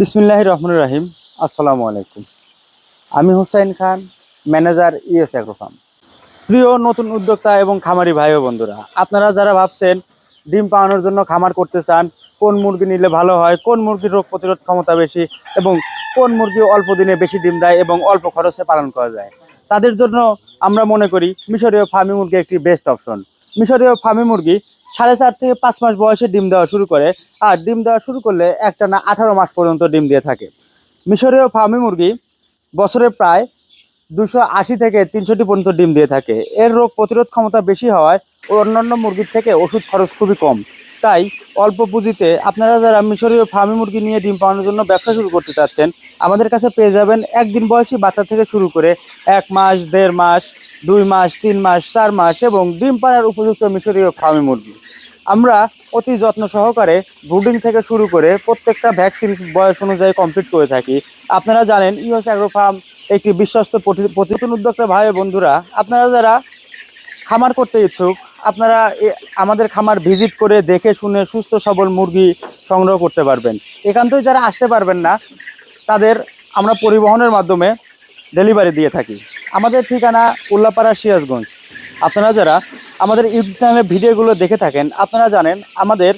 বিসমিল্লাহ রহমান রাহিম। আসসালামু আলাইকুম। আমি Hussain Khan, manager ES agro farm. প্রিয় নতুন উদ্যোক্তা এবং খামারি ভাই ও বন্ধুরা, আপনারা যারা ভাবছেন ডিম পাওয়ানোর জন্য খামার করতে চান, কোন মুরগি নিলে ভালো হয়, কোন মুরগির রোগ প্রতিরোধ ক্ষমতা বেশি এবং কোন মুরগি অল্প দিনে বেশি ডিম দেয় এবং অল্প খরচে পালন করা যায় তাদের জন্য আমরা মনে করি মিশরীয় ফার্মি মুরগি একটি বেস্ট অপশন মিশরীয় ফার্মি মুরগি সাড়ে চার থেকে পাঁচ মাস বয়সে ডিম দেওয়া শুরু করে, আর ডিম দেওয়া শুরু করলে একটা না আঠারো মাস পর্যন্ত ডিম দিয়ে থাকে। মিশরীয় ফার্মি মুরগি বছরে প্রায় দুশো আশি থেকে তিনশোটি পর্যন্ত ডিম দিয়ে থাকে। এর রোগ প্রতিরোধ ক্ষমতা বেশি হওয়ায় অন্যান্য মুরগির থেকে ওষুধ খরচ খুবই কম। তাই অল্প পুঁজিতে আপনারা যারা মিশরীয় ফার্মি মুরগি নিয়ে ডিম পাওয়ানোর জন্য ব্যবসা শুরু করতে চাচ্ছেন, আমাদের কাছে পেয়ে যাবেন একদিন বয়সী বাচ্চা থেকে শুরু করে এক মাস, দেড় মাস, দুই মাস, তিন মাস, চার মাস এবং ডিম পাড়ার উপযুক্ত মিশরীয় ফার্মি মুরগি। আমরা অতি যত্ন সহকারে ব্রুডিং থেকে শুরু করে প্রত্যেকটা ভ্যাকসিন বয়স অনুযায়ী কমপ্লিট করে থাকি। আপনারা জানেন ইউএস অ্যাগ্রো ফার্ম একটি বিশ্বস্ত প্রতি- প্রতিষ্ঠান উদ্যোক্তা ভাই বন্ধুরা, আপনারা যারা খামার করতে ইচ্ছুক আপনারা আমাদের খামার ভিজিট করে দেখে শুনে সুস্থ সবল মুরগি সংগ্রহ করতে পারবেন। এখান থেকে যারা আসতে পারবেন না, তাদের আমরা পরিবহনের মাধ্যমে ডেলিভারি দিয়ে থাকি। আমাদের ঠিকানা উল্লাপাড়া সিরাজগঞ্জ। আপনারা যারা আমাদের ইউটিউব চ্যানেলের ভিডিওগুলো দেখে থাকেন, আপনারা জানেন আমাদের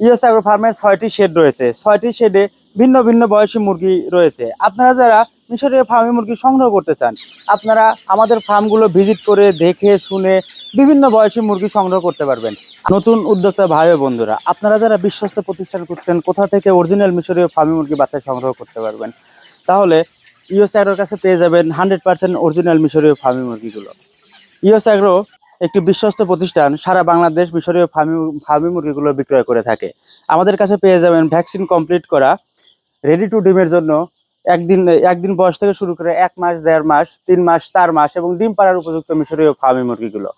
ইউএস অ্যাগ্রো ফার্মের ছয়টি শেড রয়েছে। ছয়টি শেডে ভিন্ন ভিন্ন বয়সী মুরগি রয়েছে। আপনারা যারা মিশরীয় ফার্মি মুরগি সংগ্রহ করতে চান, আপনারা আমাদের ফার্মগুলো ভিজিট করে দেখে শুনে বিভিন্ন বয়সী মুরগি সংগ্রহ করতে পারবেন। নতুন উদ্যোক্তা ভাই ও বন্ধুরা, আপনারা যারা বিশ্বস্ত প্রতিষ্ঠান করতেন কোথা থেকে অরিজিনাল মিশরীয় ফার্মি মুরগি বাচ্চা সংগ্রহ করতে পারবেন, তাহলে ইউএস অ্যাগ্রোর কাছে পেয়ে যাবেন হান্ড্রেড পার্সেন্ট অরিজিনাল মিশরীয় ফার্মি মুরগিগুলো। ইউএস অ্যাগ্রো একটি বিশ্বস্ত প্রতিষ্ঠান, সারা বাংলাদেশ মিশরীয় ফার্মি ফার্মি মুরগিগুলো বিক্রয় করে থাকে। আমাদের কাছে পেয়ে যাবেন ভ্যাকসিন কমপ্লিট করা, রেডি টু ডিমের জন্য একদিন একদিন বয়স থেকে শুরু করে এক মাস, দেড় মাস, তিন মাস, চার মাস এবং ডিম পাড়ার উপযুক্ত মিশরীয় ফার্মি মুরগিগুলো।